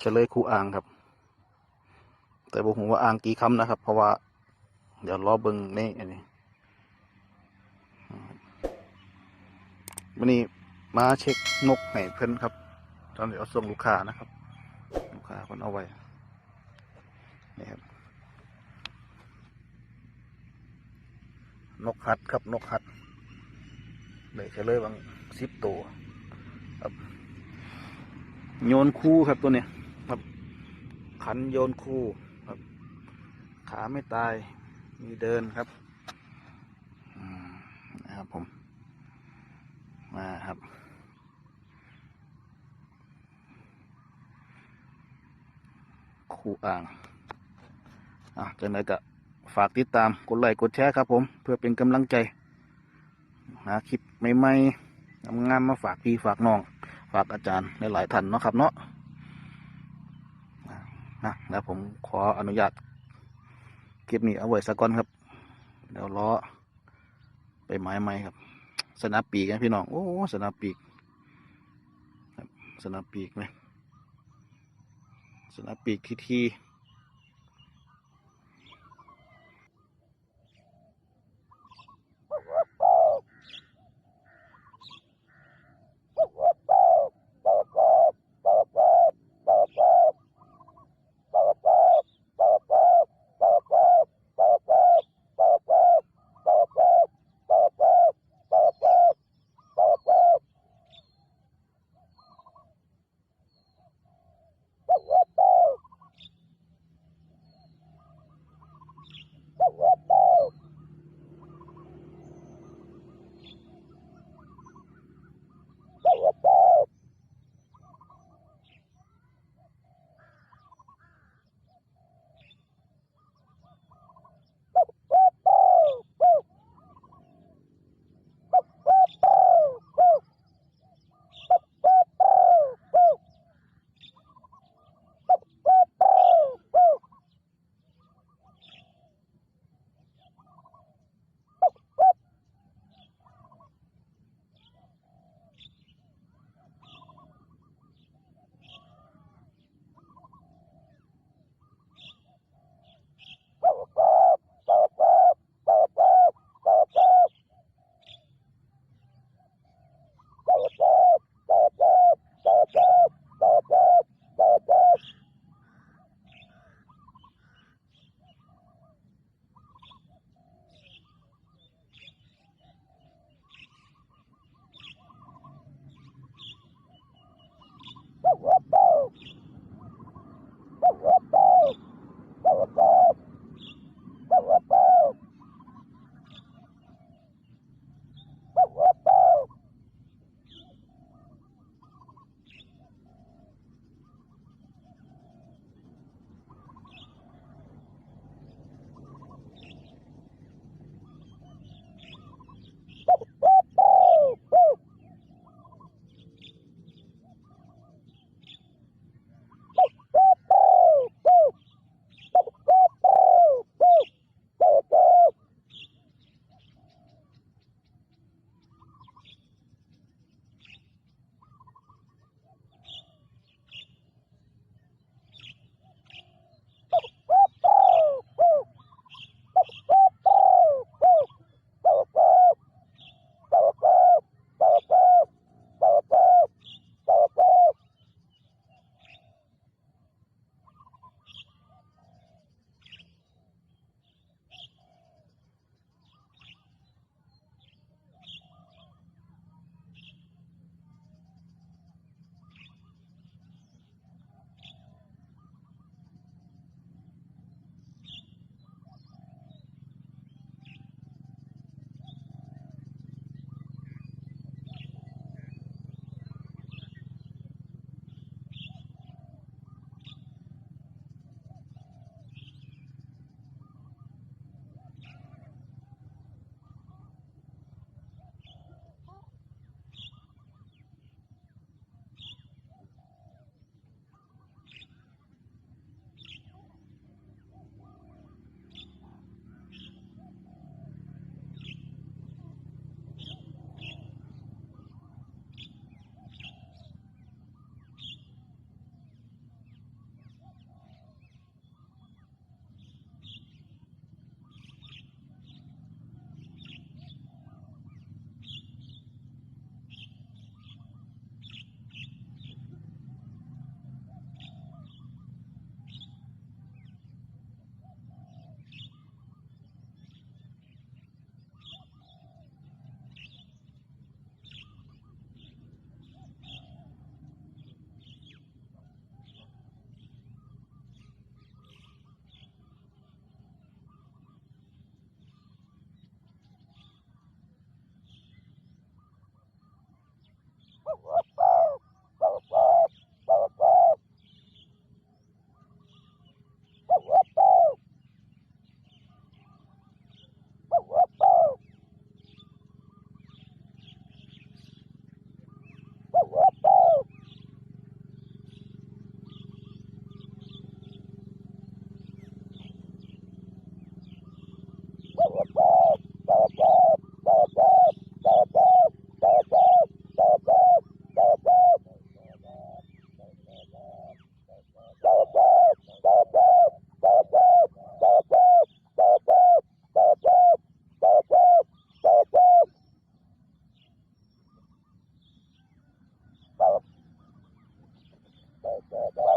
เฉลยคูอ่างครับ แต่บอกผมว่าอ่างกี่คำนะครับ เพราะว่า เดี๋ยวรอเบิ่งในอันนี้วันนี้มาเช็คนกให้เพื่อนครับ ตอนเดี๋ยวส่งลูกค้านะครับ ลูกค้าคนเอาไว้นี่ครับนกหัดครับนกหัดเลยเฉลยบางสิบตัวครับโยนคู่ครับตัวเนี้ย ขันโยนคู่ครับ ขาไม่ตายมีเดินครับนะครับผม มาครับ คู่อ่างอะจังไรก็ฝากติดตามกดไลค์กดแชร์ครับผม เพื่อเป็นกำลังใจ หาคลิปใหม่ๆงามๆมาฝากพี่ฝากน้อง ฝากอาจารย์หลายๆท่านเนาะครับเนาะ นะแล้วผมขออนุญาตเก็บนี่เอาไว้สักก่อนครับเดี๋ยวล้อไปไม้ไม้ครับ สนับปีกนะพี่น้องโอ้สนับปีกครับสนับปีกไหมสนับปีกที่ที่ Bye.